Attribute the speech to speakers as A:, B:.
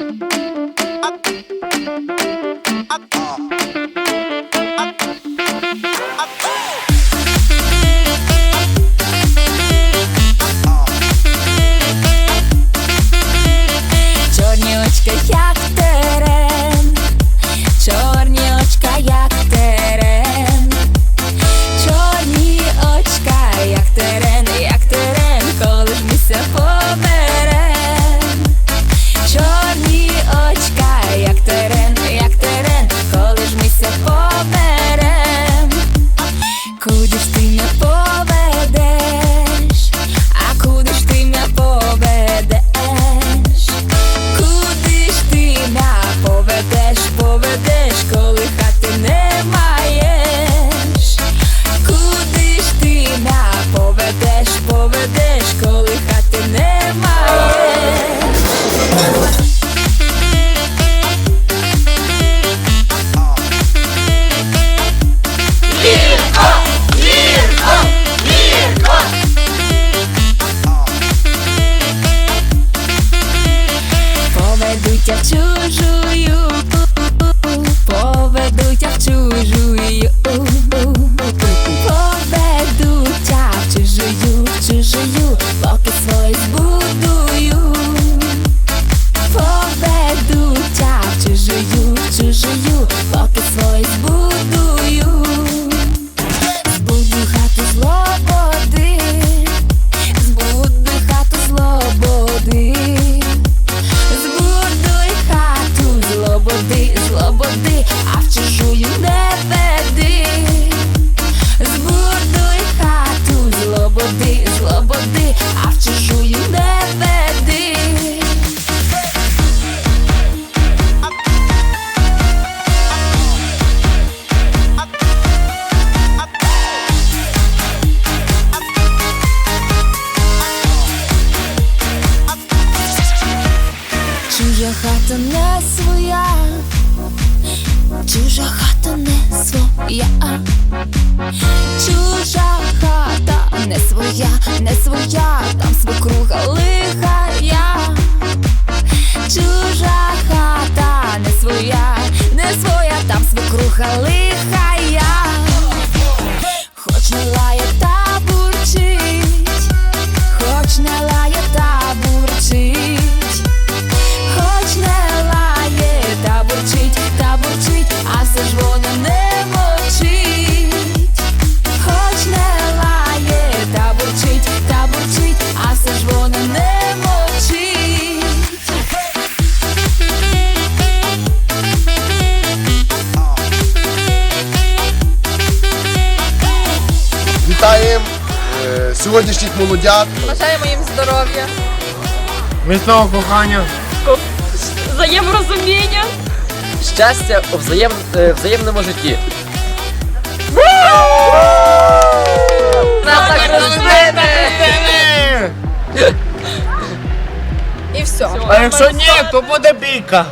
A: Up. життя чужу хата не своя, чужа хата не своя, чужа хата не своя, не своя, там
B: свекруга ли. сьогоднішніх молодят.
C: Бажаємо їм здоров'я,
D: міцного кохання,
C: взаєморозуміння,
E: щастя у взаєм... Е, взаємному житті.
C: Нас так розбити! І все.
D: А якщо ні, то буде бійка.